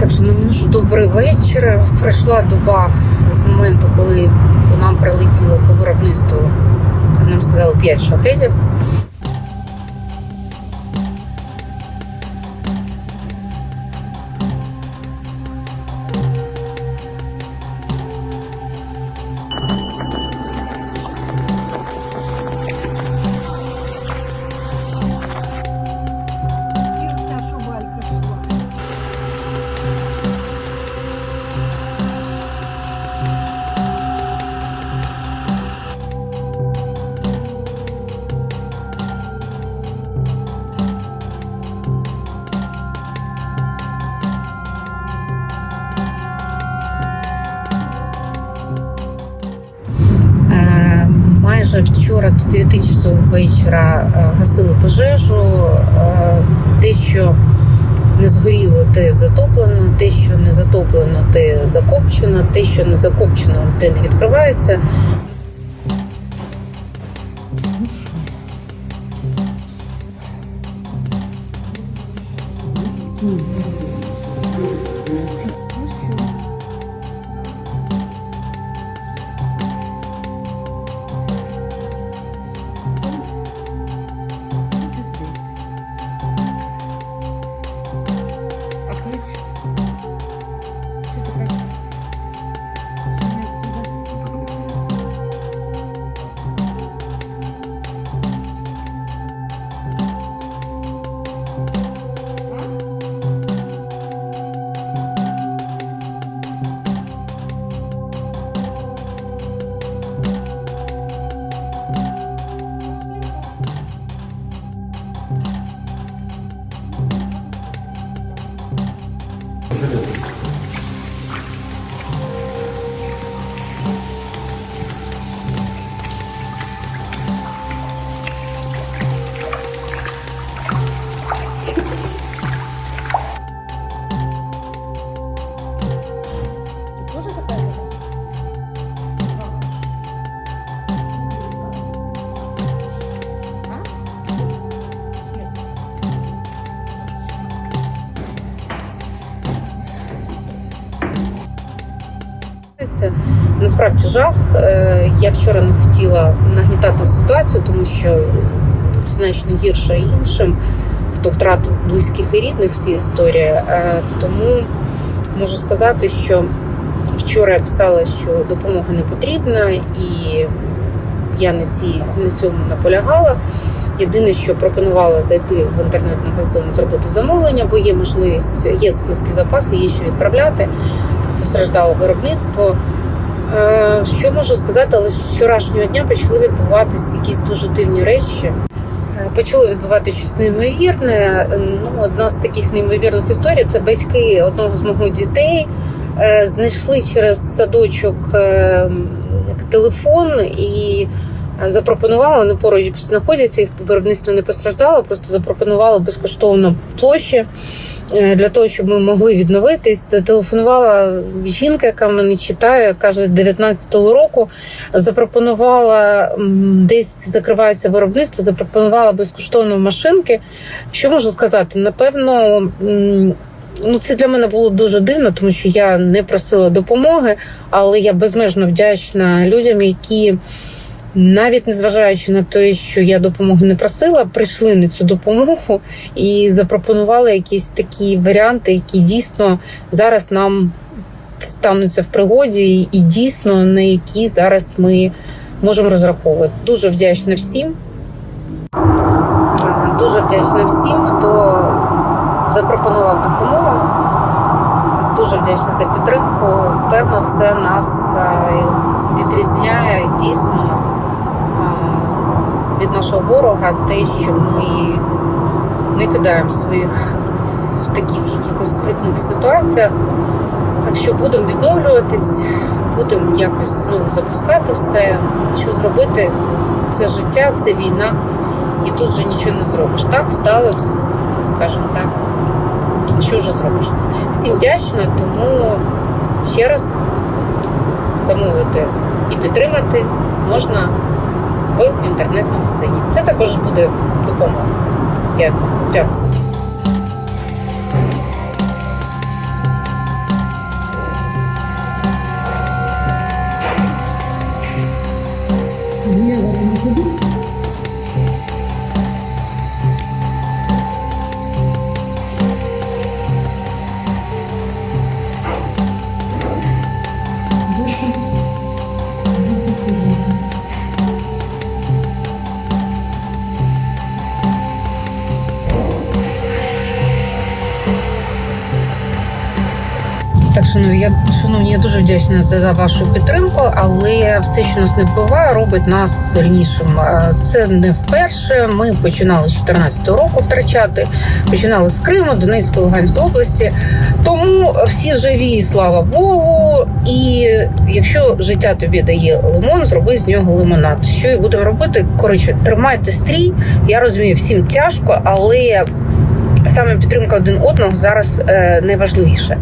Так, що ну, добрий вечір. Пройшла доба з моменту, коли нам прилетіло по виробництву. Нам сказали 5 шахедів. Вчора до 9 часов вечора е, гасили пожежу. Те, що не згоріло, те затоплено, те, що не затоплено, те закопчено, те, що не закопчено, те не відкривається. Ну Це насправді жах. Е, Я вчора не хотіла нагнітати ситуацію, тому що значно гірше іншим, хто втратив близьких і рідних в цій історії. Е, Тому можу сказати, що вчора я писала, що допомога не потрібна, і я на цій на цьому наполягала. Єдине, що пропонувала зайти в інтернет-магазин, зробити замовлення, бо є можливість, є складські запаси, є що відправляти. Постраждало виробництво. Е, Що можу сказати, але з вчорашнього дня почали відбуватися якісь дуже дивні речі. Е, Почало відбувати щось неймовірне. Ну, одна з таких неймовірних історій це батьки одного з моїх дітей е, знайшли через садочок телефон і запропонували, вони поруч знаходяться, їх виробництво не постраждало, просто запропонували безкоштовно площі для того, щоб ми могли відновитись. Зателефонувала жінка, яка мене читає, каже, з 19-го року запропонувала десь закриваються виробництво, запропонувала безкоштовно машинки. Що можу сказати? Напевно. Ну, це для мене було дуже дивно, тому що я не просила допомоги, але я безмежно вдячна людям, які навіть незважаючи на те, що я допомоги не просила, прийшли на цю допомогу і запропонували якісь такі варіанти, які дійсно зараз нам стануться в пригоді, і дійсно на які зараз ми можемо розраховувати. Дуже вдячна всім. Дуже вдячна всім, хто запропонував допомогу. Дуже вдячна за підтримку. Певно, це нас від нашого ворога те, що ми не кидаємо своїх в таких якихось скрутних ситуаціях. Так що будемо відновлюватись, будемо якось знову запускати все. Що зробити? Це життя, це війна, і тут же нічого не зробиш. Так сталося, скажімо так. Що вже зробиш? Всім вдячна, тому ще раз замовити і підтримати можна в інтернет-магазині. Це також буде допомога. Дякую. Дякую. Так, шановні, я шановні, я дуже вдячна за, вашу підтримку, але все, що нас не вбиває, робить нас сильнішим. Е, Це не вперше. Ми починали з 14 року втрачати. Починали з Криму, Донецької, Луганської області. Тому всі живі, слава Богу. І якщо життя тобі дає лимон, зроби з нього лимонад. Що і будемо робити? Коротше, тримайте стрій. Я розумію, всім тяжко, але саме підтримка один одного зараз е, найважливіше.